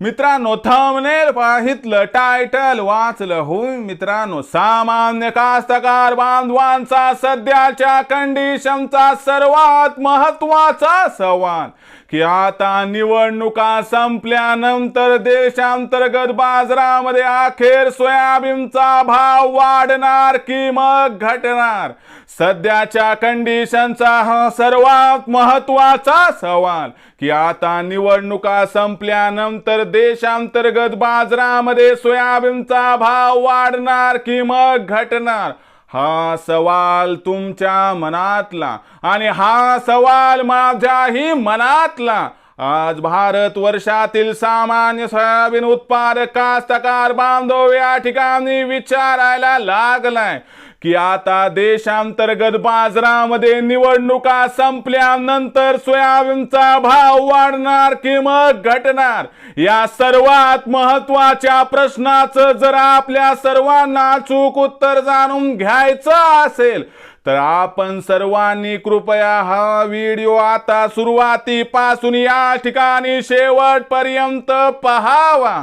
मित्रांनो thumbnail पाहितलं title वाचलं होय मित्रांनो सामान्य कास्तकार बांधवांचा सध्याच्या कंडिशनचा सर्वात महत्त्वाचा सवाल की आता निवडणुका संपल्यानंतर देशांतर्गत बाजारामध्ये अखेर सोयाबीनचा भाव वाढणार की मग घटणार? सध्याच्या कंडिशनचा हा सर्वात महत्त्वाचा सवाल की आता निवडणुका संपल्यानंतर देशांतर्गत बाजारामध्ये सोयाबीनचा भाव वाढणार की मग घटणार? हा सवाल तुमच्या मनातला आणि हा सवाल माझ्याही मनातला. आज भारत वर्षातील सामान्य सोयाबीन उत्पादक कास्तकार बांधव या ठिकाणी विचारायला लागलाय. की आता देशांतर्गत बाजारामध्ये निवडणुका संपल्यानंतर सोयाबीनचा भाव वाढणार की मग घटणार? या सर्वात महत्त्वाच्या प्रश्नाचं जर आपल्या सर्वांना चूक उत्तर जाणून घ्यायचं असेल तर आपण सर्वांनी कृपया हा व्हिडिओ आता सुरुवातीपासून या ठिकाणी शेवटपर्यंत पहावा.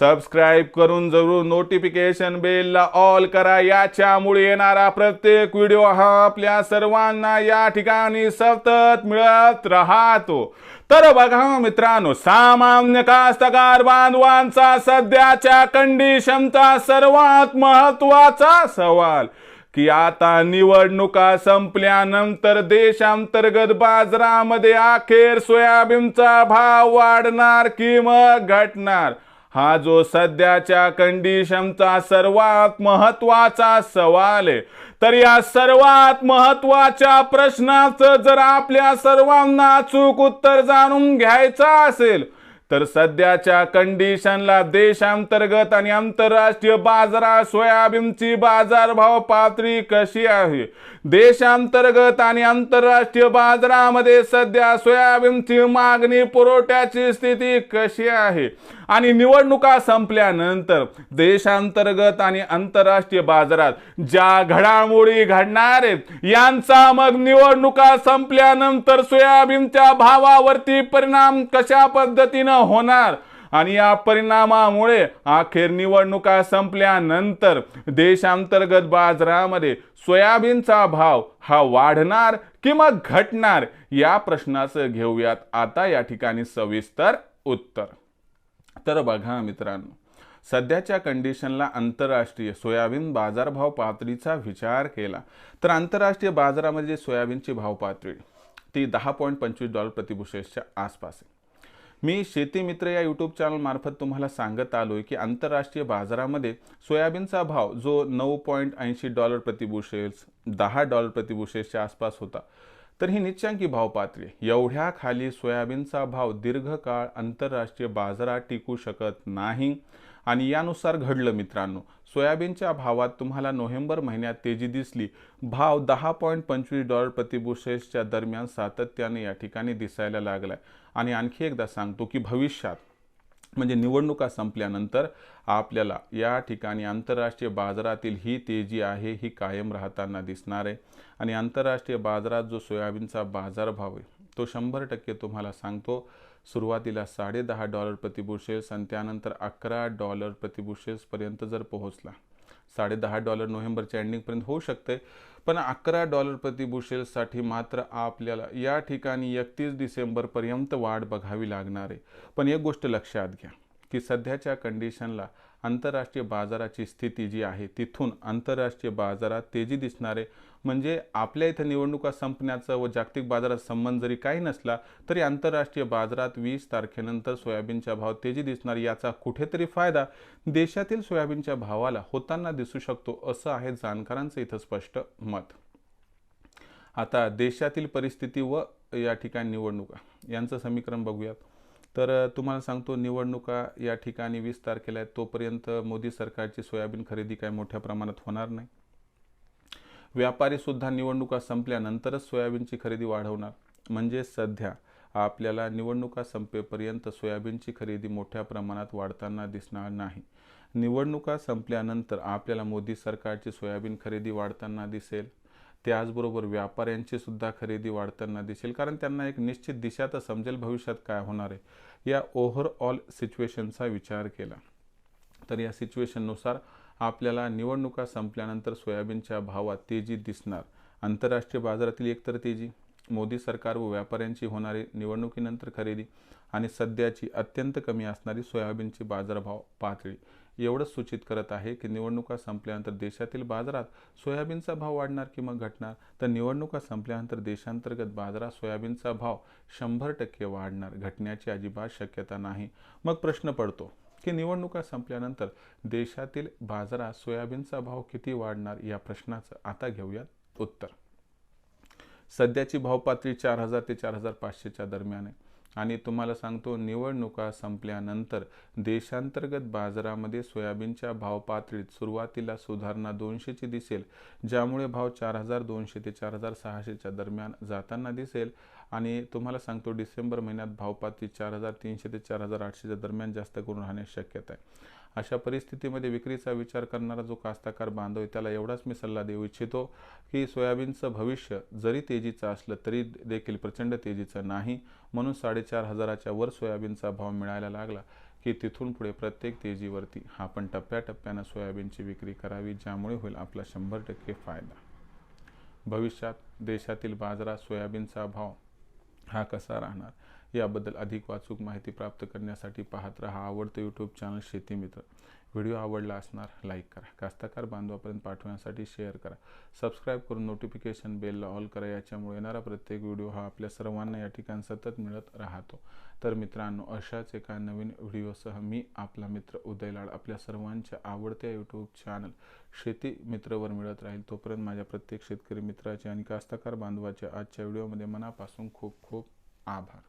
सबस्क्राईब करून जरूर नोटिफिकेशन बेलला ऑल करा. याच्यामुळे येणारा प्रत्येक व्हिडिओ हा आपल्या सर्वांना या ठिकाणी सतत मिळत राहतो. तर बघा मित्रांनो सामान्य कास्तकार बांधवांचा सध्याच्या कंडिशनचा सर्वात महत्त्वाचा सवाल की आता निवडणुका संपल्यानंतर देशांतर्गत बाजारामध्ये अखेर सोयाबीनचा भाव वाढणार की मग घटणार? हा जो सध्याच्या कंडिशनचा सर्वात महत्त्वाचा सवाल आहे तर या सर्वात महत्त्वाच्या प्रश्नाचं जर आपल्या सर्वांना अचूक उत्तर जाणून घ्यायचं असेल तर सध्याच्या कंडिशनला देशांतर्गत आणि आंतरराष्ट्रीय बाजारात सोयाबीनची बाजारभाव पातळी कशी आहे? देशांतर्गत आणि आंतरराष्ट्रीय बाजारामध्ये सध्या सोयाबीनची मागणी पुरवठ्याची स्थिती कशी आहे? आणि निवडणुका संपल्यानंतर देशांतर्गत आणि आंतरराष्ट्रीय बाजारात ज्या घडामोडी घडणार आहेत यांचा मग निवडणुका संपल्यानंतर सोयाबीनच्या भावावरती परिणाम कशा पद्धतीनं होणार? आणि या परिणामामुळे अखेर निवडणुका संपल्यानंतर देशांतर्गत बाजारामध्ये सोयाबीनचा भाव हा वाढणार किंवा मग घटणार या प्रश्नाचं घेऊयात. आता या ठिकाणी सविस्तर उत्तर. तर बघा मित्रांनो सध्याच्या कंडिशनला आंतरराष्ट्रीय सोयाबीन बाजारभाव पातळीचा विचार केला तर आंतरराष्ट्रीय बाजारामध्ये सोयाबीनची भाव पातळी ती दहा पॉईंट पंचवीस डॉलर प्रतिबुशेसच्या आसपास आहे. मी शेती मित्र या यूट्यूब चॅनलमार्फत तुम्हाला सांगत आलोय की आंतरराष्ट्रीय बाजारामध्ये सोयाबीनचा भाव जो नऊ पॉईंट ऐंशी डॉलर प्रतिबुशेल्स दहा डॉलर प्रतिबुशेल्सच्या आसपास होता तर ही निच्चांकी भाव पातळी एवढ्या खाली सोयाबीनचा भाव दीर्घकाळ आंतरराष्ट्रीय बाजारात टिकू शकत नाही. आणि यानुसार घडलं मित्रांनो सोयाबीनच्या भावात तुम्हाला नोव्हेंबर महिन्यात तेजी दिसली. भाव दहा पॉईंट पंचवीस डॉलर प्रतिबुशेसच्या दरम्यान सातत्याने या ठिकाणी दिसायला लागलाय. आणि आणखी एकदा सांगतो की भविष्यात म्हणजे निवडणुका संपल्यानंतर आपल्याला या ठिकाणी आंतरराष्ट्रीय बाजारातील ही तेजी आहे ही कायम राहताना दिसणार आहे. आणि आंतरराष्ट्रीय बाजारात जो सोयाबीनचा बाजारभाव आहे तो शंभर टक्के तुम्हाला सांगतो. सुरुवातीला साडेदहा डॉलर प्रतिबुशेल्स आणि त्यानंतर अकरा डॉलर प्रतिबुशेल्सपर्यंत जर पोहोचला साडे दहा डॉलर नोव्हेंबरच्या एंडिंगपर्यंत होऊ शकते. पण अकरा डॉलर प्रति बुशेल्ससाठी मात्र आपल्याला या ठिकाणी एकतीस डिसेंबरपर्यंत वाढ बघावी लागणार आहे. पण एक गोष्ट लक्षात घ्या. की सध्याच्या कंडिशनला आंतरराष्ट्रीय बाजाराची स्थिती जी आहे तिथून आंतरराष्ट्रीय बाजारात तेजी दिसणारे म्हणजे आपल्या इथं निवडणुका संपण्याचं व जागतिक बाजारात संबंध जरी काही नसला तरी आंतरराष्ट्रीय बाजारात वीस तारखेनंतर सोयाबीनच्या भाव तेजी दिसणार याचा कुठेतरी फायदा देशातील सोयाबीनच्या भावाला होताना दिसू शकतो असं आहे जाणकारांचं इथं स्पष्ट मत. आता देशातील परिस्थिती व या ठिकाणी निवडणुका यांचं समीकरण बघूयात. तर तुम्हाला सांगतो निवडणुका या ठिकाणी वीस तारखेला आहेत. तोपर्यंत मोदी सरकारची सोयाबीन खरेदी काय मोठ्या प्रमाणात होणार नाही. व्यापारीसुद्धा निवडणुका संपल्यानंतरच सोयाबीनची खरेदी वाढवणार. म्हणजे सध्या आपल्याला निवडणुका संपेपर्यंत सोयाबीनची खरेदी मोठ्या प्रमाणात वाढताना दिसणार नाही. निवडणुका संपल्यानंतर आपल्याला मोदी सरकारची सोयाबीन खरेदी वाढताना दिसेल. त्याचबरोबर व्यापाऱ्यांची सुद्धा खरेदी वाढताना दिसेल. कारण त्यांना एक निश्चित दिशा तर समजेल भविष्यात काय होणार आहे. या ओव्हरऑल सिच्युएशनचा विचार केला. तर या सिच्युएशननुसार आपल्याला निवडणुका संपल्यानंतर सोयाबीनच्या भावात तेजी दिसणार. आंतरराष्ट्रीय बाजारातील एकतर तेजी. मोदी सरकार व व्यापाऱ्यांची होणारी निवडणुकीनंतर खरेदी आणि सध्याची अत्यंत कमी असणारी सोयाबीनची बाजारभाव पातळी. एवढंच सूचित करत आहे की निवडणुका संपल्यानंतर देशातील बाजारात सोयाबीनचा भाव वाढणार किंवा घटणार? तर निवडणुका संपल्यानंतर देशांतर्गत बाजारात सोयाबीनचा भाव शंभर टक्के वाढणार घटण्याची अजिबात शक्यता नाही. मग प्रश्न पडतो की निवडणुका संपल्यानंतर देशातील बाजारात सोयाबीनचा भाव किती वाढणार या प्रश्नाचं आता घेऊयात उत्तर. सध्याची भावपातळी चार हजार ते चार हजार पाचशेच्या दरम्यान आहे. आणि तुम्हाला सांगतो निवडणुका संपल्यानंतर देशांतर्गत बाजारामध्ये सोयाबीनच्या भाव पातळीत सुरुवातीला सुधारणा दोनशेची दिसेल ज्यामुळे भाव चार हजार दोनशे ते चार हजार सहाशेच्या दरम्यान जाताना दिसेल. आणि तुम्हाला सांगतो डिसेंबर महिन्यात भावपातळी चार हजार तीनशे ते चार हजार आठशेच्या दरम्यान जास्त करून राहण्याची शक्यता आहे. अशा परिस्थितीमध्ये विक्रीचा विचार करणारा जो कास्ताकार बांधव आहे त्याला एवढाच मी सल्ला देऊ इच्छितो की सोयाबीनचं भविष्य जरी तेजीचं असलं तरी देखील प्रचंड तेजीचं नाही. म्हणून साडेचार हजाराच्या वर सोयाबीनचा भाव मिळायला लागला की तिथून पुढे प्रत्येक तेजीवरती आपण टप्प्याटप्प्यानं सोयाबीनची विक्री करावी ज्यामुळे होईल आपला शंभर टक्के फायदा. भविष्यात देशातील बाजारात सोयाबीनचा भाव हा कसा राहणार? याबद्दल अधिक वाचूक माहिती प्राप्त करण्यासाठी पाहत रहा आवडतं यूट्यूब चॅनल शेती मित्र. व्हिडिओ आवडला असणार लाईक करा. कास्तकार बांधवापर्यंत पाठवण्यासाठी शेअर करा. सबस्क्राईब करून नोटिफिकेशन बेलला ऑल करा. याच्यामुळे येणारा प्रत्येक व्हिडिओ हा आपल्या सर्वांना या ठिकाणी सतत मिळत राहतो. तर मित्रांनो अशाच एका नवीन व्हिडिओसह मी आपला मित्र उदय लाड आपल्या सर्वांच्या आवडत्या यूट्यूब चॅनल शेती मित्रवर मिळत राहील. तोपर्यंत माझ्या प्रत्येक शेतकरी मित्राचे आणि कास्तकार बांधवाच्या आजच्या व्हिडिओमध्ये मनापासून खूप खूप आभार.